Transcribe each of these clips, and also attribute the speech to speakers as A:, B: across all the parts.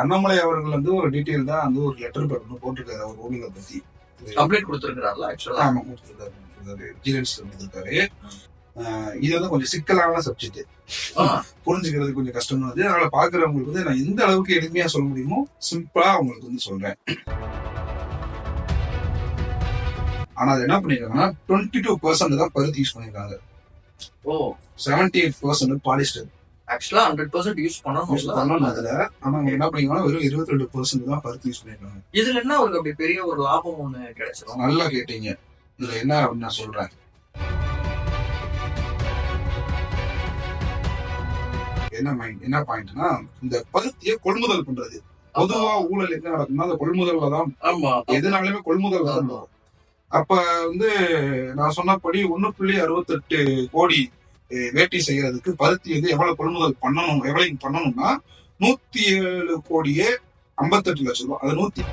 A: அண்ணாமலை அவர்கள் வந்து ஒரு டீட்டெயில் தான் வந்து ஒரு லெட்டர் பேப்பர் போட்டிருக்காரு அவர் ஊழலை பத்தி.
B: கம்ப்ளைண்ட் கொடுத்திருக்கிறார்ல ஆக்சுவலா
A: ஆமா கொடுத்திருக்காரு. விஜிலன்ஸ் கொடுத்திருக்காரு. இது வந்து கொஞ்சம் சிக்கலான சப்ஜெக்ட் புரிஞ்சுக்கிறது கொஞ்சம் கஷ்டமா இருக்கு அதனால பாக்குறவங்களுக்கு வந்து நான் எந்த அளவுக்கு எளிமையா சொல்ல முடியுமோ சிம்பிளா அவங்களுக்கு வந்து சொல்றேன். ஆனா அது என்ன பண்ணிருக்காங்கன்னா டுவெண்ட்டி டூ பர்சன்ட் தான் பருத்தி யூஸ் பண்ணிருக்காங்க.
B: ஓ.
A: Seventy eight percent polyester
B: actually hundred percent use
A: use
B: பண்ணணும்
A: அதுல ஆனா அவங்க என்ன பண்ணிருக்காங்கன்னா வெறும் இருபத்தி ரெண்டு பர்சன்ட் தான் பருத்தி யூஸ் பண்ணிருக்காங்க
B: இதுல என்ன அவருக்கு அப்படி பெரிய ஒரு லாபம் ஒண்ணு கிடைச்சிரும்?
A: நல்லா கேட்டீங்க. இதுல என்ன அப்படின்னு நான் சொல்றேன். என்ன மைண்ட் என்ன பாயிண்ட்னா இந்த பருத்தியை கொள்முதல் பண்றது. பொதுவா ஊழல் எங்க நடக்கும்னா அந்த கொள்முதல்ல தான்
B: ஆமா
A: எதுனாலுமே கொள்முதல் தான். அப்ப வந்து நான் சொன்னபடி ஒண்ணு புள்ளி அறுபத்தெட்டு கோடி வேட்டி செய்யறதுக்கு பருத்தி வந்து எவ்வளவு கொள்முதல் பண்ணணும் எவ்வளவு பண்ணணும்னா நூத்தி ஏழு கோடியே ஐம்பத்தெட்டு லட்சம் ரூபாய். அது நூத்தி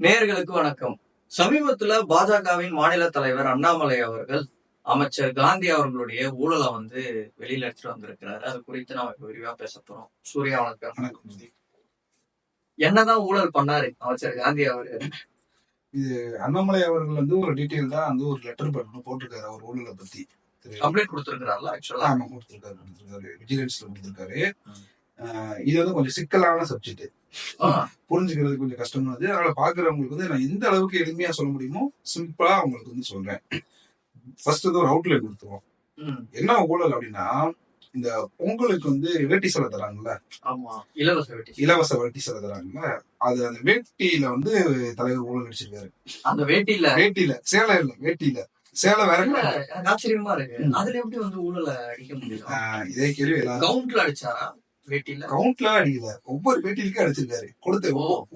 B: நேர்களுக்கு வணக்கம். சமீபத்துல பாஜகவின் மாநில தலைவர் அண்ணாமலை அவர்கள் அமைச்சர் காந்தி அவர்களுடைய ஊழலை வந்து வெளியில எடுத்துட்டு வந்திருக்கிறாரு. அது குறித்து நாம இப்ப விரிவா பேச போறோம். சூர்யா வணக்கம். என்னதான் ஊழல் பண்ணாரு அமைச்சர் காந்தி அவரு?
A: அண்ணாமலை அவர்கள் வந்து ஒரு டீட்டெயில் தான் வந்து ஒரு லெட்டர் பேப்பர் போட்டிருக்காரு அவர் ஊழலை பத்தி.
B: கம்ப்ளைண்ட் கொடுத்திருக்கிறாருல ஆக்சுவலா
A: ஆமா கொடுத்திருக்காரு கொடுத்திருக்காரு. விஜிலன்ஸ்ல கொடுத்திருக்காரு. இது வந்து கொஞ்சம் சிக்கலான சப்ஜெக்ட் புரிஞ்சுக்கிறது கொஞ்சம் கஷ்டமா இருக்கு அதனால பாக்குறவங்களுக்கு வந்து நான் எந்த அளவுக்கு எளிமையா சொல்ல முடியுமோ சிம்பிளா அவங்களுக்கு வந்து சொல்றேன். ஃபர்ஸ்ட் வந்து ஒரு அவுட்லைன் கொடுத்துருவோம். என்ன ஊழல் அப்படின்னா இந்த பொங்கலுக்கு வந்து வேட்டி சேலை தராங்கல்ல?
B: ஆமா. இலவச வெட்டி
A: இலவச வேட்டி சேலை தராங்கல்ல? அது அந்த வேட்டியில வந்து தலைவர் ஊழல் அடிச்சிருக்காரு
B: அந்த வேட்டியில?
A: வேட்டியில. சேலை இல்ல வேட்டியில. சேலை வேற
B: ஆச்சரியமா இருக்கு. அதுல எப்படி வந்து ஊழலை அடிக்க முடியும்?
A: இதே கேள்வி
B: கவுண்ட்ல அடிச்சாரா? வேட்டியில?
A: கவுண்ட்ல அடிக்கல. ஒவ்வொரு வேட்டிலுக்கும் அடிச்சிருக்காரு. கொடுத்த
B: ஓ.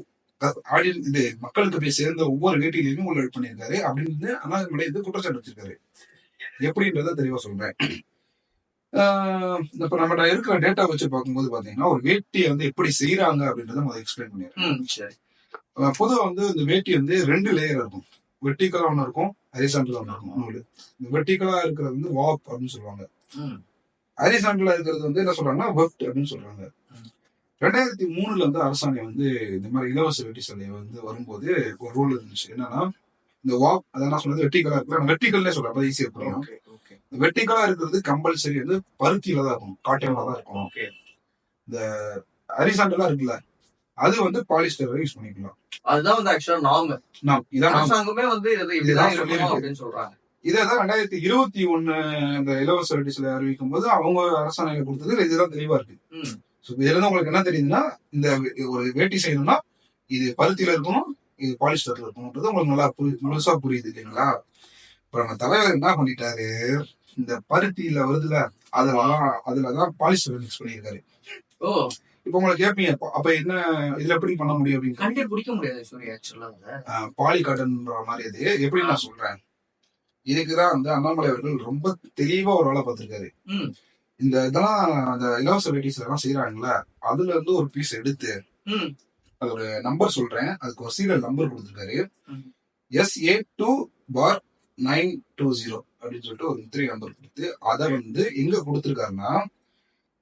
A: ஆடி இது மக்களுக்கு போய் சேர்ந்த ஒவ்வொரு வேட்டிலையுமே உள்ள பண்ணியிருக்காரு. அப்படின்னு அண்ணாமலை இது குற்றச்சாட்டு வச்சிருக்காரு. எப்படின்றத தெளிவா சொல்றேன். இப்ப நம்ம இருக்கிற டேட்டா வச்சு பார்க்கும்போது பாத்தீங்கன்னா ஒரு வேட்டியை வந்து எப்படி செய்யறாங்க அப்படின்றத முதல்ல எக்ஸ்பிளைன் பண்ணிடுறேன். பொதுவா வந்து இந்த வேட்டி வந்து ரெண்டு லேயர் இருக்கும். வெர்டிகலா ஒன்று இருக்கும் ஹரிசாண்டலா ஒன்று இருக்கும். நூல் இந்த வெர்டிகலா இருக்கிறது வந்து வாப் அப்படின்னு சொல்லுவாங்க. ஹரிசாண்டலா இருக்கிறது வந்து என்ன சொல்றாங்கன்னா வெஃப்ட் அப்படின்னு சொல்றாங்க. ரெண்டாயிரத்தி மூணுல வந்து அரசாணை வந்து இந்த மாதிரி இலவச வெட்டி சந்தை வந்து வரும்போது ஒரு ரூல் இருந்துச்சு. என்னன்னா இந்த வாப் அதான் நான் சொன்னது வெட்டிகளா இருக்கு வெட்டிகள்னே சொல்றேன் ஈஸியா புரியும். இந்த வெட்டிகளா இருக்கிறது கம்பல்சரி வந்து பருத்தியில தான் இருக்கும் காட்டன்ல தான் இருக்கும்
B: ஓகே
A: ஹரிசாண்டலா இருக்குல்ல அது வந்து பாலிஸ்டர் யூஸ் பண்ணிக்கலாம்.
B: அதுதான் வந்து ஆக்சுவலா நார்ம்
A: நான் இதான்
B: அரசாங்கமே வந்து
A: இதுதான்.
B: அப்படின்னு சொல்றாங்க.
A: இதான் ரெண்டாயிரத்தி இருபத்தி ஒண்ணு இந்த இலவச வெட்டி சிலை அறிவிக்கும் போது அவங்க அரசாணையில கொடுத்தது இதுதான் தெளிவா இருக்கு. ஸோ இதுல உங்களுக்கு என்ன தெரியுதுன்னா இந்த ஒரு வேட்டி செய்யணும்னா இது பருத்தியில இருக்கணும் இது பாலிஸ்டர்ல இருக்கணும்ன்றது உங்களுக்கு நல்லா புரி முழுசா புரியுது இல்லைங்களா? இப்ப நம்ம தலைவர் என்ன பண்ணிட்டாரு? இந்த பருத்தியில வருதுல அதெல்லாம் அதுலதான் பாலிஸ்டர் மிக்ஸ் பண்ணியிருக்காரு.
B: ஓ.
A: இப்ப உங்களுக்கு கேட்பீங்க அப்ப- என்ன இதுல எப்படி பண்ண முடியும் அப்படின்னு?
B: பிடிக்க முடியாது
A: பாலி காட்டன்ன்ற மாதிரி அது. எப்படி நான் சொல்றேன். இதுக்குதான் வந்து அண்ணாமலை அவர்கள் ரொம்ப தெளிவா ஒரு வேலை பார்த்திருக்காரு. இந்த இதெல்லாம் அந்த இலவச வேட்டிஸ் எல்லாம் செய்யறாங்கல்ல அதுல இருந்து ஒரு பீஸ் எடுத்து அது ஒரு நம்பர் சொல்றேன். அதுக்கு ஒரு சீரியல் நம்பர் கொடுத்துருக்காரு. S A two four nine two zero அப்படின்னு சொல்லிட்டு ஒரு முத்திரை நம்பர் கொடுத்து அதை வந்து எங்க கொடுத்துருக்காருன்னா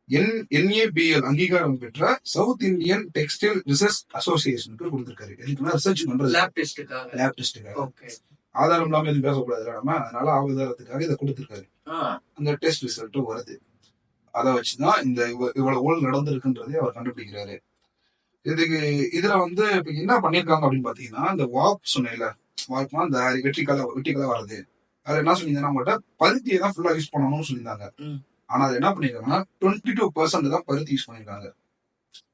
A: என் என்ஏபிஎல் அங்கீகாரம் பெற்ற சவுத் இந்தியன் டெக்ஸ்டைல் ரிசர்ச் அசோசியேஷனுக்கு கொடுத்துருக்காரு. எதுக்குன்னா ரிசர்ச் பண்றது
B: லேப் டெஸ்ட்டுக்காக
A: லேப் டெஸ்ட்டுக்காக
B: ஓகே
A: ஆதாரம் இல்லாம எதுவும் பேசக்கூடாது நம்ம? அதனால ஆதாரத்துக்காக இதை கொடுத்துருக்காரு. அந்த டெஸ்ட் ரிசல்ட்டும் வருது. அதை வச்சுதான் இந்த இவ- இவ்வளவு ஊழல் நடந்திருக்குன்றதை அவர் கண்டுபிடிக்கிறாரு. இதுக்கு இதுல வந்து இப்ப என்ன பண்ணிருக்காங்க அப்படின்னு பாத்தீங்கன்னா இந்த வாப் சொன்னேன்ல வாப்னா இந்த வெற்றிக்கால வெற்றிக்கால வர்றது. அதுல என்ன சொல்லியிருந்தாங்க அவங்கள்ட்ட பருத்தியை தான் ஃபுல்லா யூஸ் பண்ணணும்னு சொல்லியிருந்தாங்க. ஆனா அது என்ன பண்ணிருக்காங்கன்னா டுவெண்ட்டி டூ பர்சன்ட் தான் பருத்தி யூஸ் பண்ணிருக்காங்க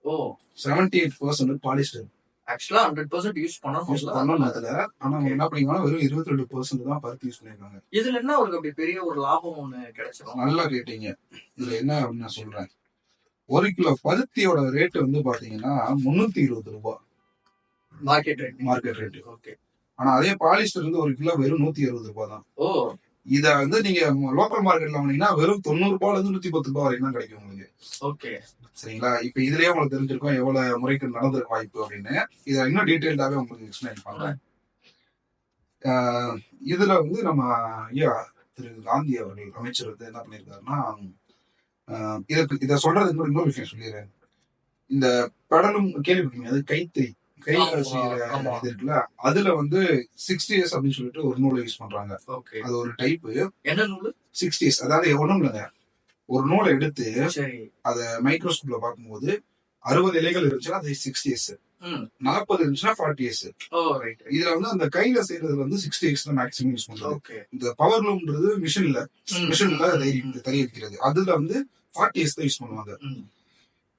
B: ஓ.
A: Seventy eight percent polyester
B: actually hundred percent use
A: use
B: பண்ணணும்
A: பண்ணணும் அதுல ஆனா அவங்க என்ன பண்ணிருக்காங்கன்னா வெறும் இருபத்தி ரெண்டு பர்சன்ட் தான் பருத்தி யூஸ் பண்ணிருக்காங்க
B: இதுல என்ன அவருக்கு அப்படி பெரிய ஒரு லாபம் ஒண்ணு கிடைச்சிரும்
A: நல்லா கேட்டீங்க. இதுல என்ன அப்படின்னு நான் சொல்றேன். ஒரு கிலோ பருத்தியோட ரேட் வந்து பாத்தீங்கன்னா முன்னூத்தி இருபது ரூபாய்
B: market rate
A: market rate
B: okay
A: ஆனா அதே பாலிஸ்டர் வந்து ஒரு கிலோ வெறும் நூத்தி அறுபது ரூபாய் தான்.
B: ஓ.
A: இத வந்து நீங்க லோக்கல் மார்க்கெட்ல வாங்கினீங்கன்னா வெறும் தொண்ணூறு ரூபாயில இருந்து நூத்தி பத்து ரூபாய் வரைக்கும் தான் கிடைக்கும் உங்களுக்கு.
B: ஓகே.
A: சரிங்களா? இப்ப இதுலயே உங்களுக்கு தெரிஞ்சிருக்கும் எவ்வளவு முறைக்கு நடந்திருக்க வாய்ப்பு அப்படின்னு. இதை இன்னும் டீட்டெயில்டாவே உங்களுக்கு எக்ஸ்பிளைன் பண்றேன். இதுல வந்து நம்ம ஐயா திரு காந்தி அவர்கள் அமைச்சர் வந்து என்ன பண்ணியிருக்காருன்னா ஆஹ் இதுக்கு இதை சொல்றதுக்கு இன்னொரு விஷயம் சொல்லிடுறேன். இந்த பெடலும் கேள்விப்பட்டீங்க அது கைத்தறி. செய்யற
B: ஆமா.
A: இது இருக்குல்ல அதுல வந்து சிக்ஸ்டி இயர்ஸ் அப்படின்னு சொல்லிட்டு ஒரு நூலை யூஸ் பண்றாங்க.
B: ஓகே.
A: அது ஒரு டைப்
B: என்ன நூலு?
A: சிக்ஸ்டிஸ் அதாவது ஒண்ணும் இல்லைங்க. ஒரு நூலை எடுத்து அதை மைக்ரோஸ்கோப்ல பார்க்கும்போது அறுபது இலைகள் இருந்துச்சுன்னா அது சிக்ஸ்டி இயர்ஸ் நாற்பது இருந்துச்சுன்னா ஃபார்ட்டி இயர்ஸ் இதுல வந்து அந்த கையில செய்யறதுல வந்து சிக்ஸ்டி இயர்ஸ் தான் மேக்ஸிமம் யூஸ் பண்றது.
B: ஓகே.
A: இந்த பவர் லூம்ன்றது மிஷின்ல. மிஷின்ல தறி வைக்கிறது அதுல வந்து ஃபார்ட்டி இயர்ஸ் தான் யூஸ் பண்ணுவாங்க.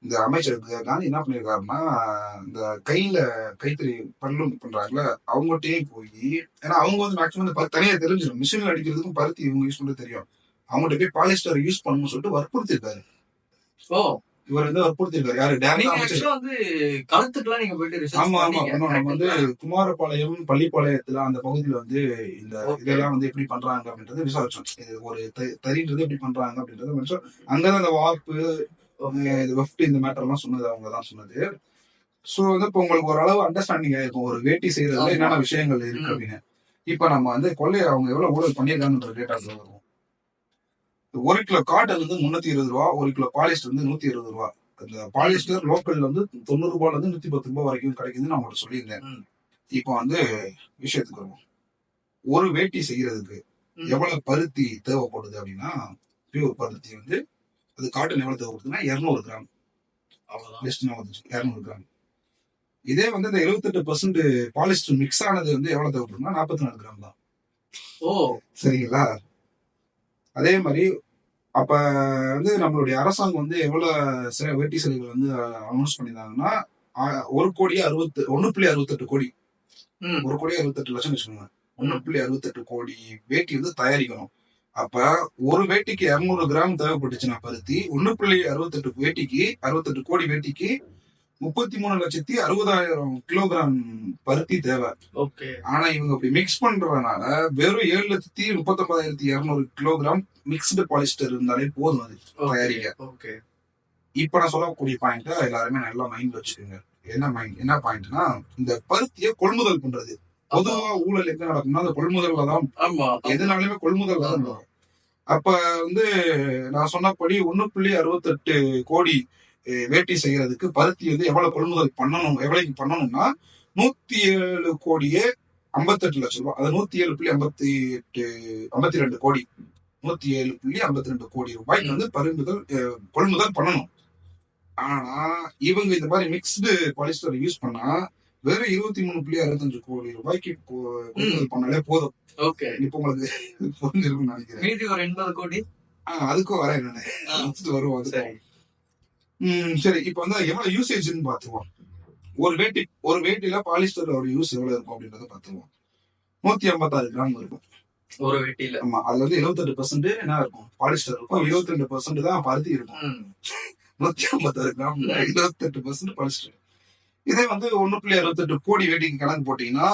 A: இந்த அமைச்சர் காந்தி என்ன பண்ணிருக்காருன்னா இந்த கையில கைத்தறி பல்லூம் பண்றாங்கல்ல அவங்ககிட்டயே போய் ஏன்னா அவங்க வந்து இந்த ப- தனியா தெரிஞ்சிடும் மிஷின்ல அடிக்கிறதுக்கும் பருத்தி இவங்க யூஸ் பண்ண தெரியும். அவங்ககிட்ட போய் பாலிஸ்டர் யூஸ் பண்ணணும்னு சொல்லிட்டு வற்புறுத்திருக்காரு.
B: ஓ.
A: இவர் வந்து வற்புறுத்திருக்காரு. யாரு? டேரக்டா
B: வந்து களத்துக்குலாம் நீங்க போயிட்டு
A: ஆமா ஆமா. நம்ம வந்து குமாரபாளையம் பள்ளிப்பாளையத்துல அந்த பகுதியில வந்து இந்த. இதெல்லாம் வந்து எப்படி பண்றாங்க அப்படின்றத விசாரிச்சோம். இது ஒரு தறின்றது எப்படி பண்றாங்க அப்படின்றத. அங்கதான் அந்த இது வெஃப்ட் இந்த மேட்டர் எல்லாம் சொன்னது அவங்க தான் சொன்னது சோ வந்து இப்போ உங்களுக்கு ஓரளவு அண்டர்ஸ்டாண்டிங் ஆயிருக்கும் ஒரு வேட்டி செய்யறதுல. என்னென்ன விஷயங்கள் இருக்கு. அப்படின்னு இப்ப நம்ம வந்து கொள்ளை அவங்க எவ்வளவு ஊழல் பண்ணியிருக்காங்கன்ற டேட்டா வரும் ஒரு கிலோ காட்டன் வந்து முன்னூத்தி இருபது ரூபா ஒரு கிலோ பாலிஸ்டர் வந்து நூத்தி இருபது ரூபா அந்த பாலிஸ்டர் லோக்கல்ல வந்து தொண்ணூறு ரூபாயில இருந்து நூத்தி பத்து ரூபாய் வரைக்கும் கிடைக்குதுன்னு நான் உங்கள்ட்ட சொல்லியிருந்தேன். இப்போ வந்து விஷயத்துக்கு வருவோம் ஒரு வேட்டி செய்யறதுக்கு. எவ்வளவு பருத்தி தேவைப்படுது அப்படின்னா பியூர் பருத்தி வந்து அது காட்டன் எவ்வளவு தேவைப்படுதுன்னா இருநூறு கிராம். வந்துச்சு. இரநூறு கிராம். இதே வந்து இந்த எழுபத்தெட்டு பர்சன்ட் பாலிஸ்டர் மிக்ஸ் ஆனது வந்து எவ்வளவு தேவைப்படும்னா நாற்பத்தி நாலு கிராம் தான்.
B: ஓ.
A: சரிங்களா? அதே மாதிரி அப்ப வந்து நம்மளுடைய அரசாங்கம் வந்து எவ்வளவு சில வேட்டி சிலைகள் வந்து அனௌன்ஸ் பண்ணியிருந்தாங்கன்னா ஒரு கோடி அறுபத்து ஒண்ணு புள்ளி அறுபத்தெட்டு கோடி. ஒரு கோடி அறுபத்தெட்டு லட்சம் வச்சுக்கோங்க. ஒண்ணு புள்ளி அறுபத்தெட்டு கோடி வேட்டி வந்து தயாரிக்கணும். அப்ப ஒரு வேட்டிக்கு இருநூறு கிராம் தேவைப்பட்டுச்சுன்னா பருத்தி ஒண்ணு புள்ளி அறுபத்தெட்டு வேட்டிக்கு அறுபத்தெட்டு கோடி வேட்டிக்கு முப்பத்தி மூணு லட்சத்தி அறுபதாயிரம் கிலோகிராம் பருத்தி தேவை. ஆனா இவங்க அப்படி மிக்ஸ் பண்றதுனால வெறும் ஏழு லட்சத்தி முப்பத்தொன்பதாயிரத்தி இருநூறு கிலோகிராம் மிக்ஸ்டு பாலிஸ்டர் இருந்தாலே போதும் அது தயாரிக்க. இப்ப நான் சொல்லக்கூடிய பாயிண்ட் எல்லாருமே நல்லா மைண்ட்ல வச்சுக்கோங்க. என்ன மைண்ட் என்ன பாயிண்ட்னா இந்த பருத்தியை கொள்முதல் பண்றது. பொதுவா ஊழல் எங்க நடக்கும்னா அந்த கொள்முதல்ல தான்.
B: ஆமா.
A: எதுனாலுமே கொள்முதல் தான் நடக்கும். அப்ப வந்து நான் சொன்னபடி ஒண்ணு புள்ளி அறுபத்தெட்டு கோடி வேட்டி செய்யறதுக்கு பருத்தி வந்து எவ்வளவு கொள்முதல் பண்ணணும் எவ்வளவு பண்ணணும்னா நூத்தி ஏழு கோடியே ஐம்பத்தெட்டு லட்சம் ரூபாய் அது நூத்தி ஏழு புள்ளி ஐம்பத்தி எட்டு ஐம்பத்தி ரெண்டு கோடி. நூத்தி ஏழு புள்ளி ஐம்பத்தி ரெண்டு கோடி ரூபாய்க்கு வந்து பறிமுதல் கொள்முதல் பண்ணணும். ஆனா இவங்க இந்த மாதிரி மிக்ஸ்டு பாலிஸ்டர் யூஸ் பண்ணா வெறும் இருபத்தி மூணு புள்ளி அறுபத்தஞ்சு கோடி ரூபாய்க்கு கொள்முதல் பண்ணாலே போதும்.
B: ஓகே.
A: இப்போ உங்களுக்கு புரிஞ்சிருக்கும்னு நினைக்கிறேன்.
B: மீதி ஒரு எண்பது கோடி?
A: ஆஹ் அதுக்கும் வரேன் நானு. வருவோம் அதுக்கும்.
B: சரி.
A: இப்போ வந்து எவ்வளவு யூசேஜ்னு பாத்துருவோம் ஒரு வேட்டி ஒரு வேட்டில பாலிஸ்டரோட யூஸ் எவ்வளவு இருக்கும் அப்படின்றத பாத்துருவோம் நூத்தி ஐம்பத்தாறு கிராம் இருக்கும்.
B: ஒரு வெட்டியில.
A: ஆமா அதுல வந்து எழுபத்தெட்டு பர்சன்ட் என்ன இருக்கும்? பாலிஸ்டர் இருக்கும். இருபத்தி ரெண்டு பர்சன்ட் தான் பருத்தி இருக்கும். நூத்தி ஐம்பத்தாறு கிராம்ல இருபத்தெட்டு பர்சன்ட் பாலிஸ்டர் இதே வந்து ஒண்ணு புள்ளி அறுபத்தெட்டு கோடி வேட்டிக்கு கணக்கு போட்டீங்கன்னா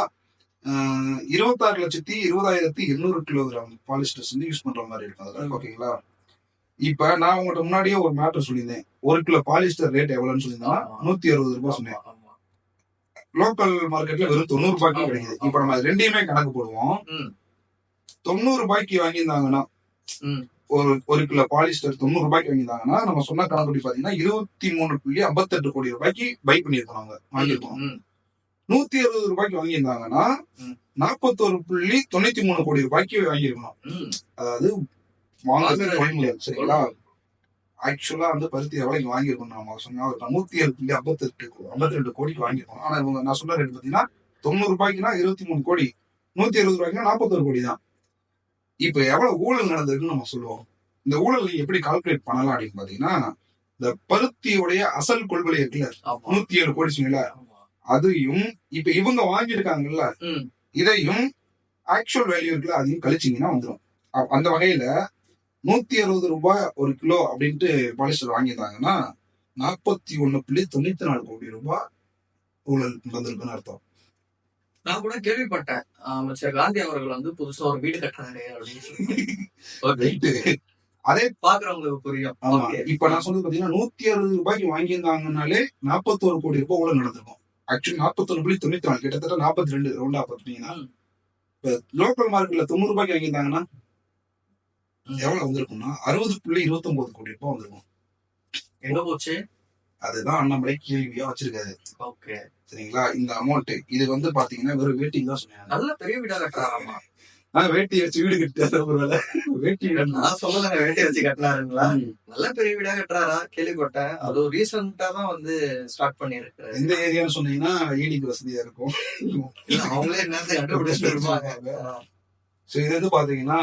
A: இருபத்தாறு லட்சத்தி இருபதாயிரத்தி எண்ணூறு கிலோகிராம் பாலிஸ்டர்ஸ் வந்து யூஸ் பண்ற மாதிரி இருக்கும் அதுல. ஓகேங்களா இப்ப நான் உங்கள்ட்ட முன்னாடியே ஒரு மேட்டர் சொல்லியிருந்தேன் ஒரு கிலோ பாலிஸ்டர் ரேட் எவ்வளவுன்னு சொல்லியிருந்தேன்னா. நூத்தி அறுபது ரூபாய் சொன்னேன். லோக்கல் மார்க்கெட்ல வெறும் தொண்ணூறு ரூபாய்க்கு கிடைக்குது. இப்ப நம்ம ரெண்டையுமே கணக்கு போடுவோம். தொண்ணூறு ரூபாய்க்கு வாங்கியிருந்தாங்கன்னா
B: ம்.
A: ஒரு ஒரு கிலோ பாலிஸ்டர் தொண்ணூறு ரூபாய்க்கு வாங்கியிருந்தாங்கன்னா நம்ம சொன்ன கணக்குப்படி பாத்தீங்கன்னா இருபத்தி மூணு புள்ளி ஐம்பத்தெட்டு கோடி ரூபாய்க்கு பை பண்ணியிருக்கோம் அவங்க வாங்கியிருக்கோம். நூத்தி அறுபது ரூபாய்க்கு வாங்கியிருந்தாங்கன்னா. நாற்பத்தோரு புள்ளி தொண்ணூத்தி மூணு கோடி ரூபாய்க்கு வாங்கியிருக்கணும். அதாவது வாங்குறது சரிங்களா ஆக்சுவலா வந்து பருத்தி எவ்வளவு வாங்கியிருக்கோம் நம்ம சொன்னா ஒரு நூத்தி ஏழு புள்ளி ஐம்பத்தெட்டு ஐம்பத்தி ரெண்டு கோடிக்கு வாங்கியிருக்கோம் ஆனா இவங்க நான் சொன்ன ரேட் பாத்தீங்கன்னா தொண்ணூறு ரூபாய்க்குனா இருபத்தி மூணு கோடி நூத்தி அறுபது ரூபாய்க்குனா நாற்பத்தொரு கோடி தான் இப்ப எவ்வளவு ஊழல் நடந்திருக்குன்னு நம்ம சொல்லுவோம் இந்த ஊழல் எப்படி கால்குலேட் பண்ணலாம் அப்படின்னு பாத்தீங்கன்னா இந்த பருத்தியோடைய அசல் கொள்கை இருக்குல்ல. நூத்தி ஏழு கோடி சொன்னீங்களா. அதையும் இப்ப இவங்க வாங்கியிருக்காங்கல்ல. இதையும் ஆக்சுவல் வேல்யூ இருக்குல்ல அதையும் கழிச்சீங்கன்னா வந்துடும் அந்த வகையில நூத்தி அறுபது ரூபாய் ஒரு கிலோ அப்படின்ட்டு பாலிஸ்டர் வாங்கியிருந்தாங்கன்னா நாற்பத்தி ஒண்ணு புள்ளி தொண்ணூத்தி நாலு கோடி ரூபாய் ஊழல் நடந்திருக்குன்னு அர்த்தம்
B: நான் கூட கேள்விப்பட்டேன். அமைச்சர் காந்தி அவர்கள் வந்து புதுசா ஒரு வீடு கட்டுறாரு அப்படின்னு சொல்லி
A: அதே
B: பாக்குறவங்களுக்கு புரியும்.
A: இப்ப நான் சொன்னது பாத்தீங்கன்னா நூத்தி அறுபது ரூபாய்க்கு வாங்கியிருந்தாங்கனாலே நாற்பத்தோரு கோடி ரூபாய் ஊழல் நடந்திருக்கும். ஆக்சுவலி நாற்பத்தொன்னு புள்ளி தொண்ணூத்தி நாலு கிட்டத்தட்ட நாற்பத்தி ரெண்டு ரவுண்டா பாத்தீங்கன்னா. இப்ப லோக்கல் மார்க்கெட்ல தொண்ணூறு ரூபாய்க்கு வாங்கியிருந்தாங்கன்னா. எவ்வளவு வந்திருக்கும்னா அறுபது புள்ளி இருபத்தி ஒன்பது கோடி ரூபாய் வந்திருக்கும்.
B: எங்க போச்சு?
A: அதுதான் அண்ணாமலை கேள்வியா வச்சிருக்காரு.
B: ஓகே.
A: சரிங்களா? இந்த அமௌண்ட் இது வந்து பாத்தீங்கன்னா வெறும் வேட்டிங் தான் சொன்னாங்க
B: நல்ல பெரிய வீடா கட்டுறாராமா
A: நான் வேட்டி வச்சு வீடு கட்டாரு ஒருவேளை. வேட்டி
B: நான் சொல்லல. வேட்டி வச்சு கட்டினாருங்களா. நல்ல பெரிய வீடா கட்டுறாரா? கேள்விப்பட்டேன். அது ரீசெண்டா தான் வந்து ஸ்டார்ட் பண்ணிருக்காரு
A: எந்த ஏரியான்னு சொன்னீங்கன்னா ஈடிக்கு வசதியா இருக்கும்.
B: அவங்களே என்னது கண்டுபிடிச்சிட்டு இருப்பாங்க.
A: ஸோ இது வந்து பாத்தீங்கன்னா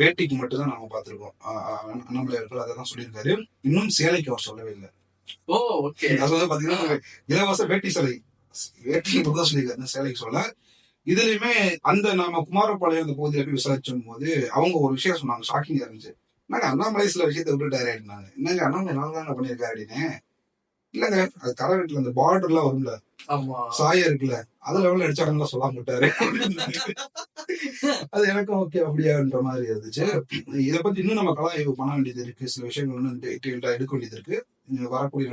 A: வேட்டிக்கு மட்டும் தான் நாம பார்த்திருக்கோம் ஆஹ் ஆஹ் அண்ணாமலை அவர்கள் அதை தான் சொல்லியிருக்காரு. இன்னும் சேலைக்கு அவர் சொல்லவே இல்லை.
B: ஓ ஓகே
A: அது வந்து பாத்தீங்கன்னா இலவச வேட்டி சேலை. மட்டும் தான் சொல்லியிருக்காரு சேலைக்கு சொல்ல. இதுலயுமே அந்த நாம குமாரபாளையம் அந்த பகுதியில போய் விசாரிச்சும் போது அவங்க ஒரு விஷயம் சொன்னாங்க ஷாக்கிங்கா இருந்துச்சு. என்னங்க அண்ணாமலை சில விஷயத்தை விட்டுட்டாரு அப்படின்னாங்க என்னங்க அண்ணாமலை நல்லா தாங்க பண்ணியிருக்காரு அப்படின்னு. இல்லங்க அது கரை வீட்டுல அந்த பார்டர்லாம் வரும்ல.
B: ஆமா.
A: சாயம் இருக்குல்ல அது லெவல்ல அடிச்சாங்கன்னா சொல்லாம விட்டாரு. அது எனக்கும் ஓகே அப்படியான்ற மாதிரி இருந்துச்சு. இதை பத்தி இன்னும் நம்ம கலாய்வு பண்ண வேண்டியது இருக்கு. சில விஷயங்கள் இன்னும் டீட்டெயில்டா எடுக்க வேண்டியது இருக்கு. வரக்கூடிய